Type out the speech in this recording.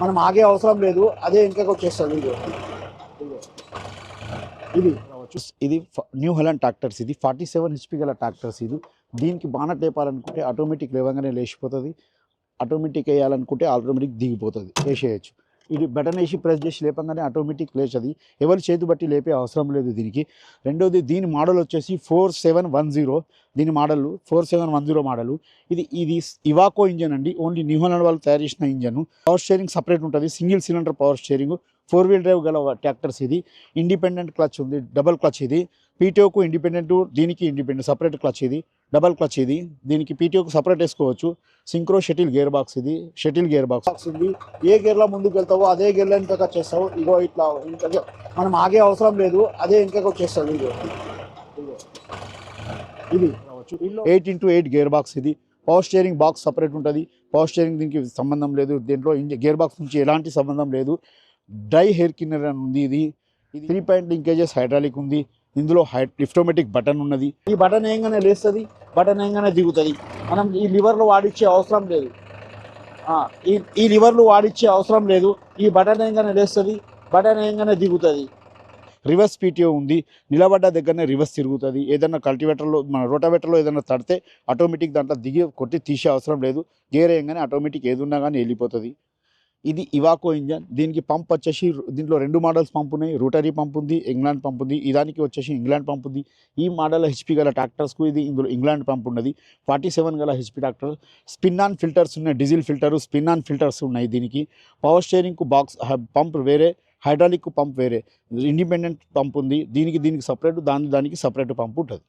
మనం ఆగే అవసరం లేదు అదే ఇంకా వచ్చేస్తుంది ఇది. ఇది న్యూ హెలాండ్ ట్రాక్టర్స్ ఇది ఫార్టీ సెవెన్ హెచ్పి గల ట్రాక్టర్స్ ఇది. దీనికి బాణట్ లేపాలనుకుంటే ఆటోమేటిక్ లేవగానే లేచిపోతుంది. Automatic వేయాలనుకుంటే automatic దిగిపోతుంది. వేసేయచ్చు. ఇది బటన్ వేసి ప్రెస్ చేసి లేపంగానే ఆటోమేటిక్ లేచది. ఎవరి చేతి బట్టి లేపే అవసరం లేదు దీనికి. రెండోది దీని మోడల్ వచ్చేసి ఫోర్ సెవెన్ వన్ జీరో దీని model four seven one zero model ఇది ఇది ఇవాకో ఇంజన్ అండి. ఓన్లీ న్యూ వాళ్ళు తయారు చేసిన ఇంజన్ పవర్ స్టేరింగ్ సపరేట్ ఉంటుంది. Single cylinder power steering four wheel drive గల ట్రాక్టర్స్ ఇది. ఇండిపెండెంట్ క్లచ్ ఉంది. డబల్ క్లచ్ ఇది. పీటీఓకు ఇండిపెండెంట్ దీనికి ఇండిపెండెంట్ సపరేట్ క్లచ్ ఇది. డబల్ క్లచ్ ఇది. దీనికి పీటీఓకు సపరేట్ వేసుకోవచ్చు సింక్రో షటిల్ గేర్ బాక్స్ ఇది షటిల్ గేర్ బాక్స్ బాక్స్ ఉంది. ఏ గేర్లో ముందుకు వెళ్తావో అదే గేర్లో ఇంకా చేస్తావు. ఇగో ఇట్లా ఇంకా మనం ఆగే అవసరం లేదు. అదే ఇంకా వచ్చేస్తుంది ఇది. ఇది. Eight into eight gear box ఇది. పవర్ స్టీరింగ్ బాక్స్ సపరేట్ ఉంటుంది. పవర్ స్టీరింగ్ దీనికి సంబంధం లేదు. దీంట్లో గేర్ బాక్స్ నుంచి ఎలాంటి సంబంధం లేదు. డ్రై హెయిర్ కిన్నర్ అని ఉంది ఇది. ఇది త్రీ పాయింట్ లింకేజెస్ హైడ్రాలిక్ ఉంది. ఇందులో హై లిఫ్టోమేటిక్ బటన్ ఉన్నది. ఈ బటన్ ఏంగానే లేస్తుంది బటన్ ఏంగానే దిగుతుంది. మనం ఈ లివర్లు వాడిచ్చే అవసరం లేదు. ఈ ఈ లివర్లు వాడిచ్చే అవసరం లేదు. ఈ బటన్ ఏంగానే లేస్తుంది బటన్ ఏంగానే దిగుతుంది. రివర్స్ పీటీఓ ఉంది నిలబడ్డ దగ్గరనే రివర్స్ తిరుగుతుంది. ఏదైనా కల్టివేటర్లో మన రోటావేటర్లో ఏదైనా తడితే ఆటోమేటిక్ దాంట్లో దిగి కొట్టి తీసే అవసరం లేదు. గేర్ వేయగానే ఆటోమేటిక్ ఏది కానీ వెళ్ళిపోతుంది. ఇది ఇవాకో ఇంజన్. దీనికి పంప్ వచ్చేసి దీంట్లో రెండు మోడల్స్ పంప్ ఉన్నాయి. రోటరీ పంప్ ఉంది ఇంగ్లాండ్ పంప్ ఉంది. ఇదానికి వచ్చేసి ఇంగ్లాండ్ పంప్ ఉంది. ఈ మోడల్ హెచ్పి గల ట్రాక్టర్స్కు ఇది ఇందులో ఇంగ్లాండ్ పంప్ ఉన్నది. ఫార్టీ సెవెన్ గల HP tractor. Spin on filters ఉన్నాయి diesel filter spin on filters ఉన్నాయి దీనికి. పవర్ స్టీరింగ్కు బాక్స్ పంప్ వేరే హైడ్రాలిక్ పంప్ వేరే. ఇండిపెండెంట్ పంప్ ఉంది. దీనికి దీనికి సపరేట్ దాని దానికి సపరేట్ పంప్ ఉంటుంది.